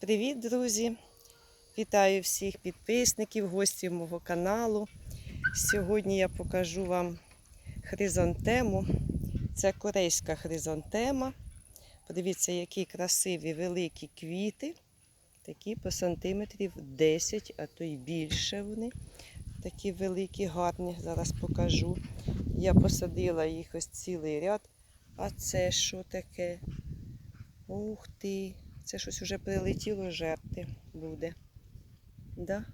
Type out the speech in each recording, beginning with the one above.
Привіт, друзі! Вітаю всіх підписників, гостів мого каналу. Сьогодні я покажу вам хризантему. Це корейська хризантема. Подивіться, які красиві великі квіти. Такі по сантиметрів 10, а то й більше вони. Такі великі, гарні. Зараз покажу. Я посадила їх ось цілий ряд. А це що таке? Ух ти! Це щось уже прилетіло жерти буде. Да?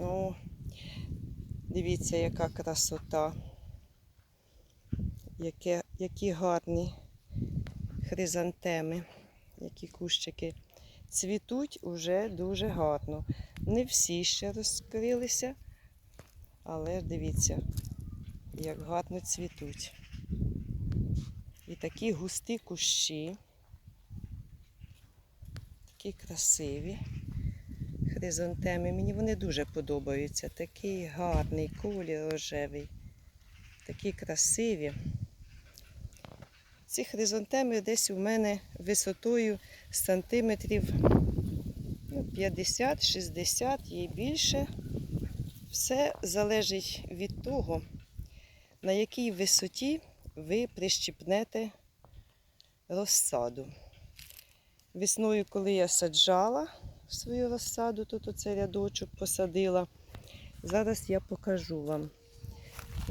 О, дивіться, яка красота. Яке, які гарні хризантеми, які кущики. Цвітуть уже дуже гарно. Не всі ще розкрилися, але дивіться, як гарно цвітуть. І такі густі кущі. Такі красиві хризантеми. Мені вони дуже подобаються. Такий гарний колір рожевий. Такі красиві. Ці хризантеми десь у мене висотою сантиметрів ну, 50-60 і більше. Все залежить від того, на якій висоті ви прищіпнете розсаду. Весною, коли я саджала свою розсаду, тут оцей рядочок посадила. Зараз я покажу вам.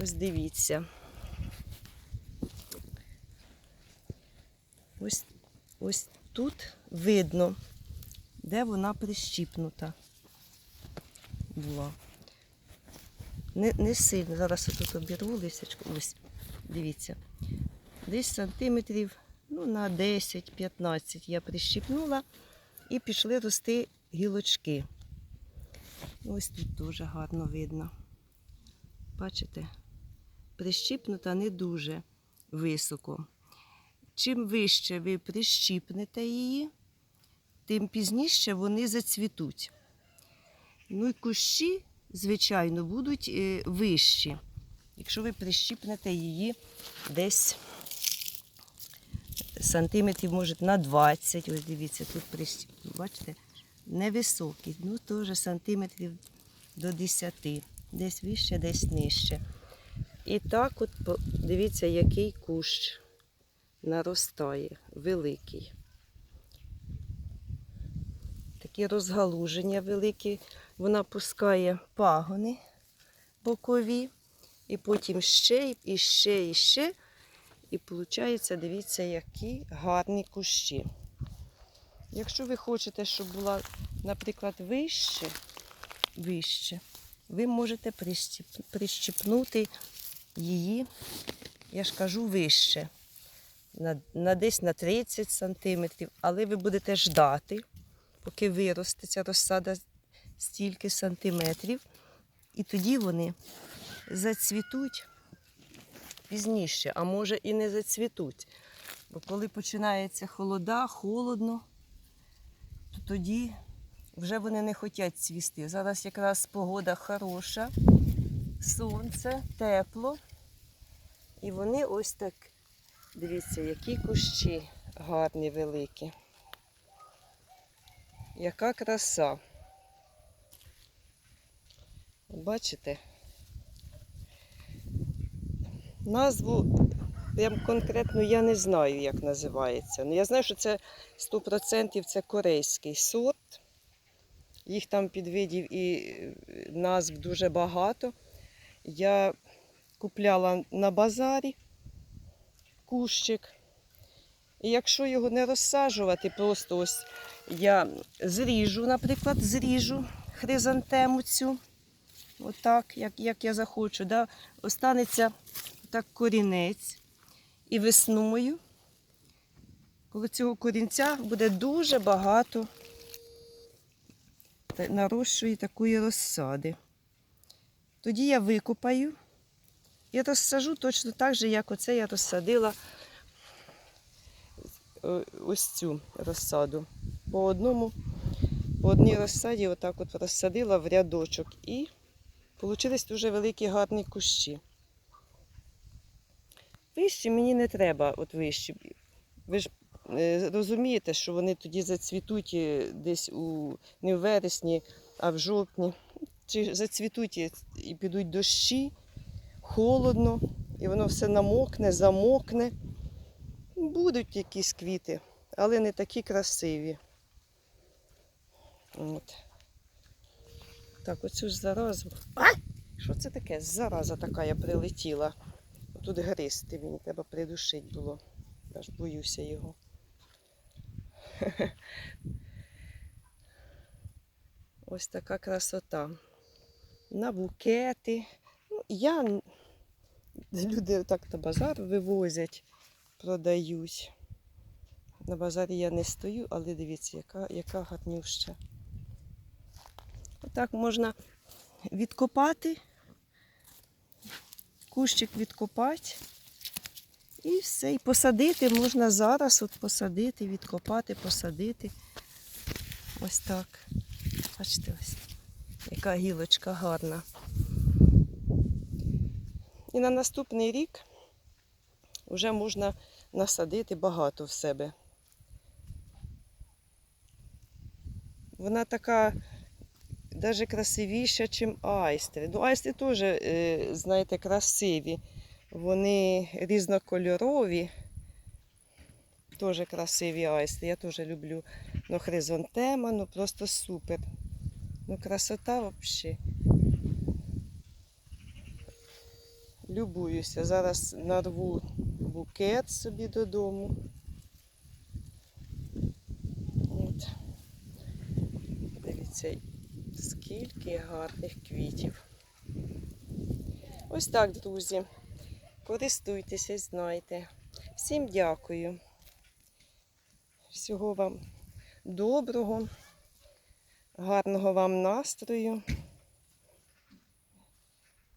Ось дивіться. Ось, ось тут видно, де вона прищіпнута була. Не, не сильно. Зараз я тут обірву лисячку. Ось, дивіться. Десь сантиметрів ну, на 10-15 я прищіпнула і пішли рости гілочки. Ось тут дуже гарно видно. Бачите? Прищіпнута не дуже високо. Чим вище ви прищіпнете її, тим пізніше вони зацвітуть. Ну і кущі, звичайно, будуть е, вищі, якщо ви прищіпнете її десь сантиметрів, може, на 20. Ось дивіться, тут прищіпну, бачите, невисокий, ну теж сантиметрів до 10. Десь вище, десь нижче. І так от дивіться, який кущ наростає, великий. Такі розгалуження великі. Вона пускає пагони бокові, і потім ще, і ще, і ще. І виходить, дивіться, які гарні кущі. Якщо ви хочете, щоб була, наприклад, вище, вище, ви можете прищіп- прищіпнути її, я ж кажу, вище, на, на десь на 30 сантиметрів, але ви будете ждати, поки виросте ця розсада стільки сантиметрів, і тоді вони зацвітуть пізніше, а може і не зацвітуть. Бо коли починається холода, холодно, то тоді вже вони не хочуть цвісти. Зараз якраз погода хороша, сонце, тепло. І вони ось так, дивіться, які кущі гарні, великі. Яка краса. Бачите? Назву прям конкретно я не знаю, як називається. Ну, я знаю, що це 100% це корейський сорт. Їх там підвидів і е, назв дуже багато. Я купляла на базарі кущик. І якщо його не розсаджувати, просто ось я зріжу, наприклад, зріжу хризантему цю, отак, як, як я захочу, да? останеться так корінець. І весною, коли цього корінця буде дуже багато нарощує такої розсади. Тоді я викопаю і розсажу точно так же, як оце я розсадила е, ось цю розсаду. По одному, по одній розсаді отак от розсадила в рядочок і получились дуже великі гарні кущі. Вищі мені не треба, от вищі. Ви ж е, розумієте, що вони тоді зацвітуть е, десь у не в вересні, а в жовтні. Чи зацвітуть і- підуть дощі, холодно, і воно все намокне, замокне. Будуть якісь квіти, але не такі красиві. От. Так, оцю ж заразу. Ай! Що це таке? Зараза така я прилетіла. Тут гристи мені треба придушити було. Аж боюся його. Ось така красота. На букети. Ну, я... Люди так на базар вивозять, продають. На базарі я не стою, але дивіться, яка, яка гарнюща. Отак можна відкопати, кущик відкопати. І все. І посадити можна зараз от посадити, відкопати, посадити. Ось так. Бачите, ось яка гілочка гарна. І на наступний рік вже можна насадити багато в себе. Вона така навіть красивіша, ніж айстри. Ну, айстри теж, е, знаєте, красиві. Вони різнокольорові. Теж красиві айстри. Я теж люблю. Ну, хризантема, ну просто супер. Ну, красота взагалі. Любуюся. Зараз нарву букет собі додому. От. Дивіться, скільки гарних квітів. Ось так, друзі. Користуйтеся, знайте. Всім дякую. Всього вам доброго, гарного вам настрою.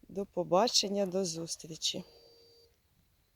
До побачення, до зустрічі.